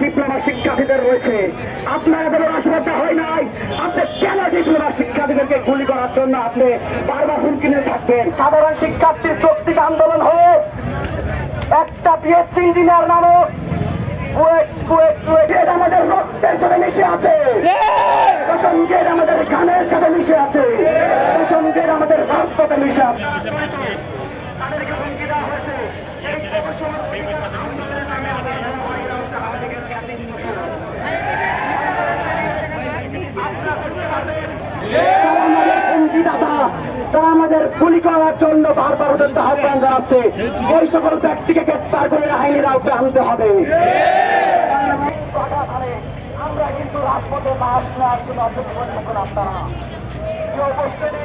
Diploma শিক্ষার্থীদের রয়েছে। আপনারা যেন রাজপথে হয় নাই। আপনি কেন ডিপ্লোমা শিক্ষার্থীদেরকে গুলি করার জন্য আপনি বারবার হুমকি নিয়ে থাকবেন? সাধারণ শিক্ষার্থীর চুক্তি আন্দোলন হয়ে একটা পিএইচ ইঞ্জিনিয়ার নামক কুয়েট কুয়েট কুয়েট। এর আমাদের রক্তের সাথে মিশে আছে। প্রসঙ্গের আমাদের গানের সাথে মিশে আছে। আমাদের রাজপথে মিশে আছে। তাদেরকে হুমকি দেওয়া হয়েছে। তারা আমাদের গুলি করার জন্য বারবার ওদের আহ্বান জানাচ্ছে। ওই সকল ব্যক্তিকে গ্রেপ্তার করে আইনের আওতায় আনতে হবে। আমরা কিন্তু রাজপথে লাশ নেওয়ার জন্য অপেক্ষা করে থাকুন আপনারা পক্ষ উপস্থিতি